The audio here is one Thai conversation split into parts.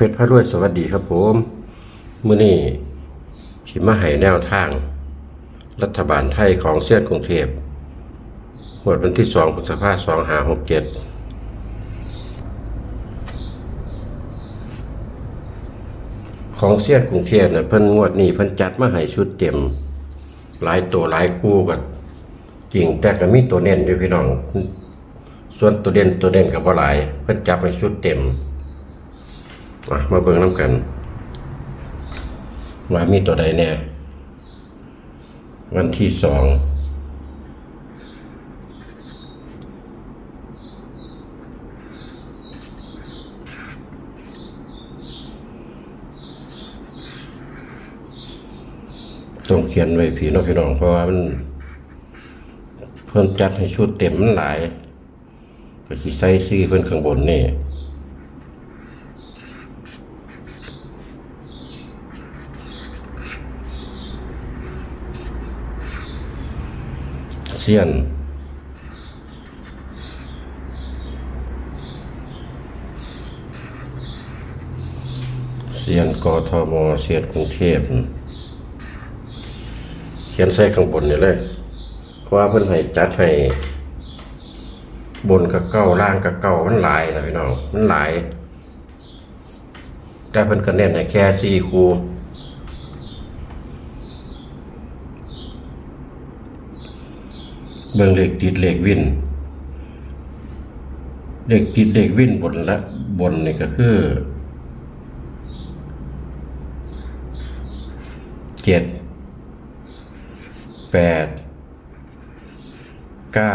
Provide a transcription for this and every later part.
เพชรพระรวยสวัสดีครับผมมื้อนี้สิมาให้แนวทาง รัฐบาลไทยของเสี้ยนกรุงเทพหมวดวันที่2พฤษภาคม2567ของเสี้ยนกรุงเทพน่ะเพิ่นงวดนี้เพิ่นจัดมาให้ชุดเต็ม หลายตัวหลายคู่กันจริงแต่ก็มีตัวเน้นอยู่พี่น้อง ส่วนตัวเด่นตัวเด่นก็บ่หลาย เพิ่นจับให้ชุดเต็ม มาเบิ่งน้ำกันว่ามีตัวใดแน่วันที่สองต้องเขียนไว้พี่น้องพี่น้องเพราะว่ามัน เพิ่นจัดให้ชุดเต็มมันหลายก็สิใส่ซื้อเพิ่นข้างบนนี่ ซียน เซียนกทมเซียนกรุงเทพเขียนใส่ข้างบนนี่เลยเพราะว่าเพิ่นให้จัดให้บนกับเก้าล่างกับเก้ามันหลายนะพี่น้องมันหลายแต่เพิ่นก็เน้นให้แค่สี่คู่ เบิ่งเหลขติดเหลขวินเหลขติดเหลขวินบนละบนนี่ก็คือเจ็ดแปดเก้า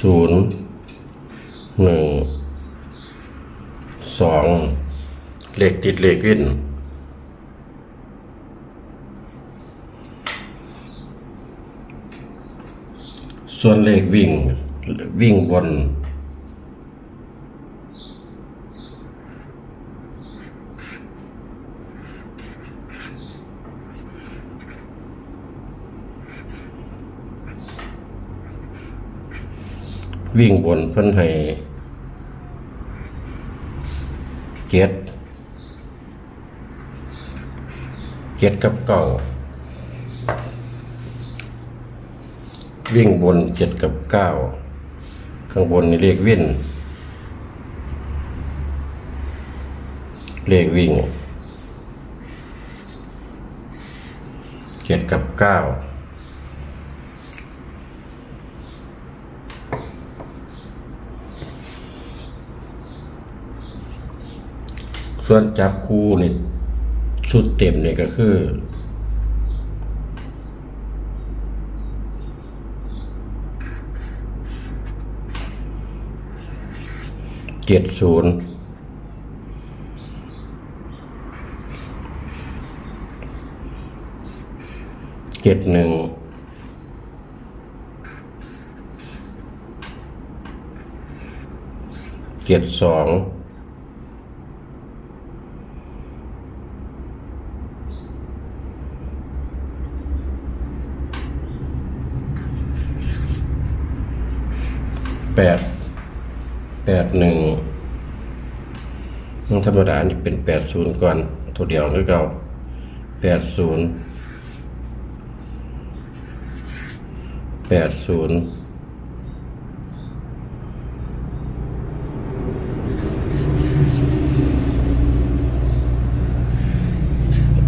ศูนย์หนึ่งสอง เลขติดเลขวินส่วนเลขวิ่งวิ่งบน วิ่งบนเพิ่นให้เจ็ด เจ็ดกับเก้าวิ่งบนเจ็ดกับเก้าข้างบนนี่เลขวิ่นเลขวิ่งเจ็ดกับเก้าส่วนจับคู่นี่ ชุดเต็มเนี่ยก็คือเจ็ดศูนย์เจ็ดหนึ่งเจ็ดสอง ดแปดหนึ่งธรรมดานี่เป็นแปดศูนย์ก่อนตัวเดียวหรือเก่าแปดศูนย์แปดศูนย์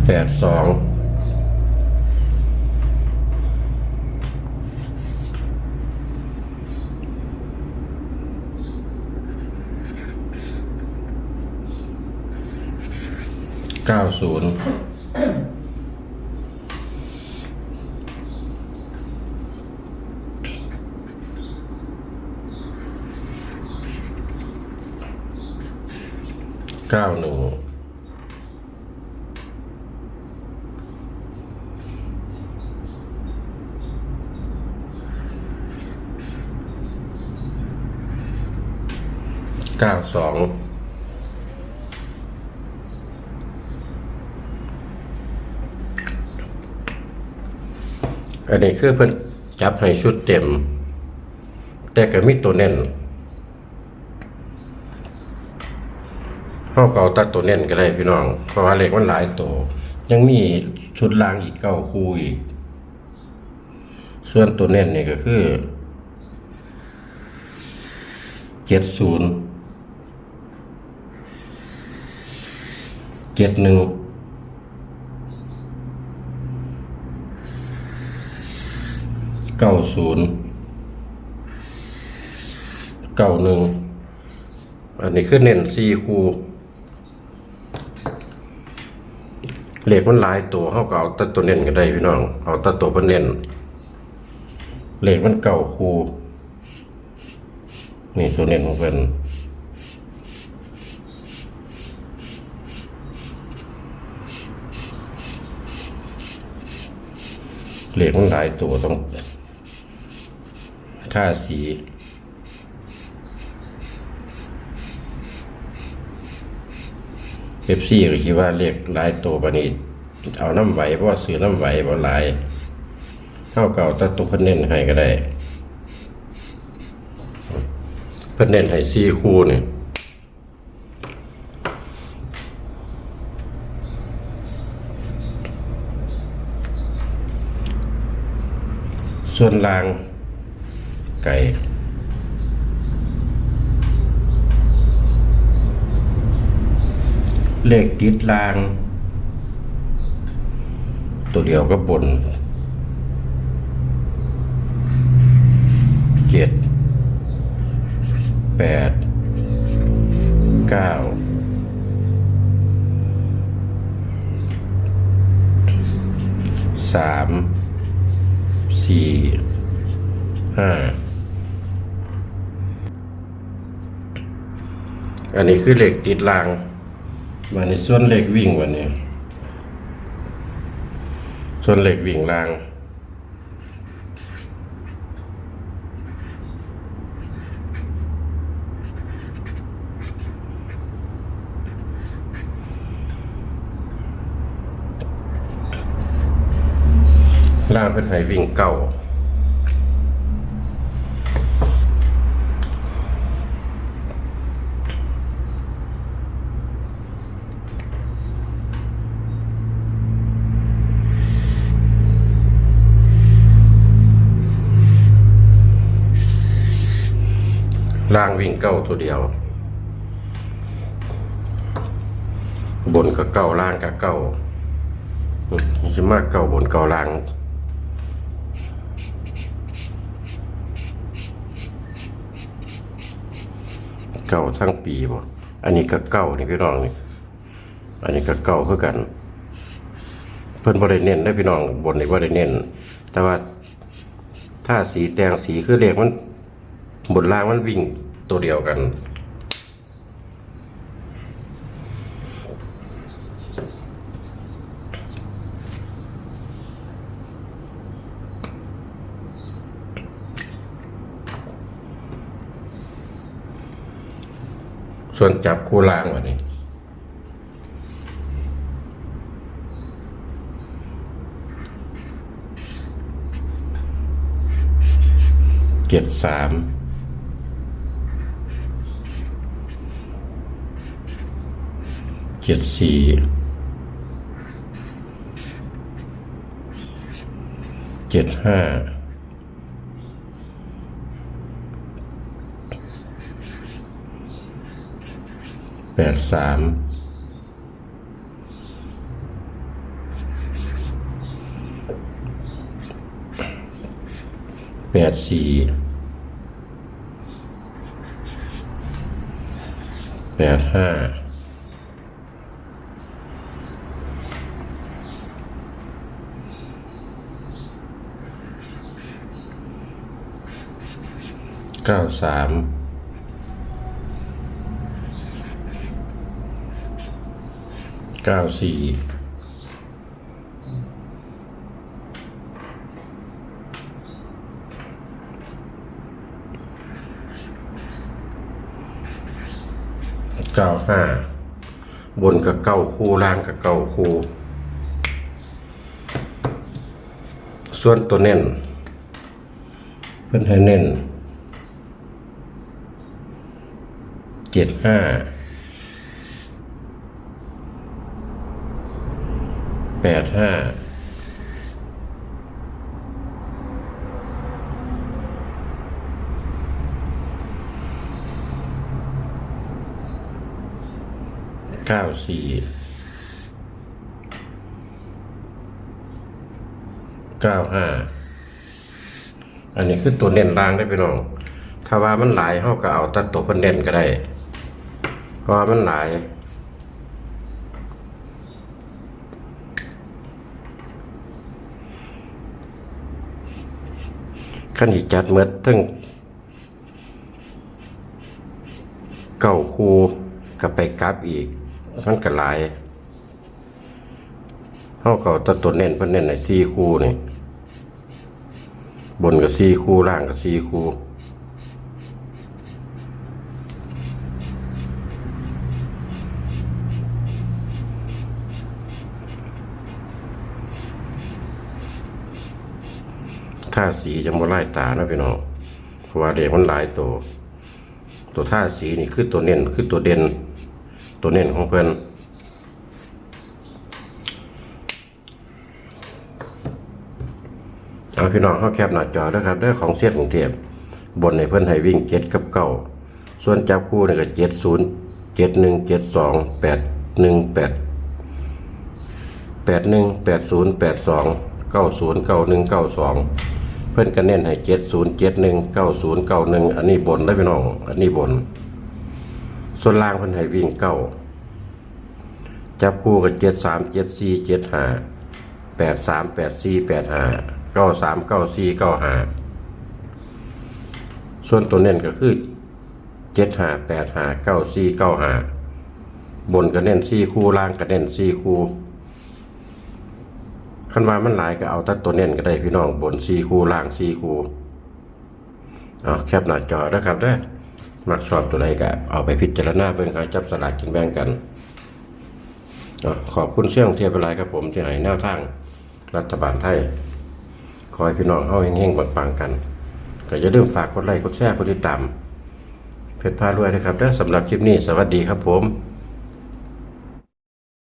แปดสอง เก้าศูนย์เก้าหนึ่งเก้าสอง อันนี้คือเพิ่นจับให้ชุดเต็ม แต่ก็มีตัวเน้นเฮาก็เอาตัดตัวเน้นก็ได้พี่น้อง เพราะว่าเลขมันหลายตัว ยังมีชุดล่างอีกเก้าคู่อีก ส่วนตัวเน้นนี่ก็คือเจ็ดศูนย์เจ็ดหนึ่ง เก้าศูนย์เก้าหนึ่งอันนี้คือเน้นสี่คู่เลขมันหลายตัวเขาก็เอาตัตัวเน้นกันได้พี่น้อง เอาตัตัวเพิ่นเน้นเหลขมันเก่าคูนี่ตัวเน้นของเพิ่นเหลขมันหลายตัวต้อง ท่าสีเอฟซีก็คิดว่าเรียกหลายตัวบานี้เอาน้ำไหวเพราะว่าซื้อน้ำไหวบ่หลายเข้าเก่าตัตัวเพิ่นเน้นให้ก็ได้ เพิ่นเน้นให้สี่คู่นี่ส่วนล่าง ไก่เลขติดลาง ตัวเดียวก็บนเจ็ดแปดเก้าสามสี่ห้า อันนี้คือเหลขติดลางมาในส่วนเหล็กวิ่งวันนี้ ส่วนเหล็กวิ่งล่างล่างเป็นไห้วิ่งเก่า ล่างวิ่งเก้าตัวเดียว บนก็เก้าล่างก็เก้าจะมากเก้าบนเก้าล่างเก้าทั้งปีบ่อันนี้ก็เก้านี่พี่น้องนี่อันนี้ก็เก้าเพื่อกัน เพิ่นบ่ได้เน้นได้พี่น้องบนนี่บ่ได้เน้นแต่ว่าถ้าสีแดงสีคือเลขมัน บนล่างมันวิ่งตัวเดียวกัน ส่วนจับคู่ล่างวันนี้เจ็ดสาม เจ็ดสี่เจ็ดห้าแปดสามแปดสี่แปดห้า เก้าสามเก้าสี่เก้าห้าบนกับเก้าคู่ล่างกับเก้าคู่ ส่วนตัวเน้นพิ่นให้เน้น เจ็ดห้าแปดห้าเก้าสี่เก้าห้าอันนี้คือตัวเน้นล่างได้พี่น้อง ถ้าว่ามันหลายเฮาก็เอาตัดตัวเพิ่นเน้นก็ได้ เพราะมันหลายขั้นอีจัดเมดทั้งเก้าคูก็ไปกลับอีก มันก็หลายเฮาก็เอาตัดตัวเน้นเพิ่นเน้นในสี่คูนี่บนกับสี่คู่ล่างกับสี่คู่ ท่าสีจะมาไล่ตานะพี่น้องเพราะว่าเด็กมันหลายตัว ตัวท่าสีนี่คือตัวเน้นคือตัวเด่น ตัวเน้นของเพื่อนเอาพี่น้องเข้าแคปหน้าจอนะครับได้ของเสียดกรุงเทพบนในเพิ่อนให้วิ่งเจ็ดกับเก้าส่วนจับคู่นี่ก็เจ็ดศูนย์เจ็ดหนึ่งเจ็ดสองแปดหนึ่งแปดแปดหนึ่งแปดศูนย์แปดสองเก้าศูนย์เก้าหนึ่งเก้าสอง เพิ่อนก็เน้นให้เจ็ดศูนย์เจ็ดหนึ่งเก้าศูนย์เก้าหนึ่งอันนี้บนได้พี่น้อง อันนี้บน ส่วนล่างเพิ่อนให้วิ่งเก้าจับคู่กับเจ็ดสามเจ็ดสี่เจ็ดห้าแปดสามแปดสี่แปดห้าเก้าสามเก้าสี่เก้าห้าส่วนตัวเน้นก็คือเจ็ดห้าแปดห้าเก้าสี่เก้าห้าบนก็เน้นสี่คู่ล่างก็เน้นสี่คู่ คันว่ามันหลายก็เอาตัดตัวเน้นก็ได้พี่น้องบนสี่คู่ล่างสี่คู่เอาแคปหน้าจอนะครับได้อมักชอบตัวใดก็เอาไปพิจารณาเบิ่งเอาจับสลากกินแบ่งกันอขอบคุณเชื่องเทียบไปหลายครับผมที่ให้แนวทางรัฐบาลไทยขอให้พี่น้องเฮาเฮงๆปังๆกัน ก็อย่าลืมฝากกดไลค์กดแชร์กดติดตามเพจพารวยนะครับเด้สำหรับคลิปนี้สวัสดีครับผม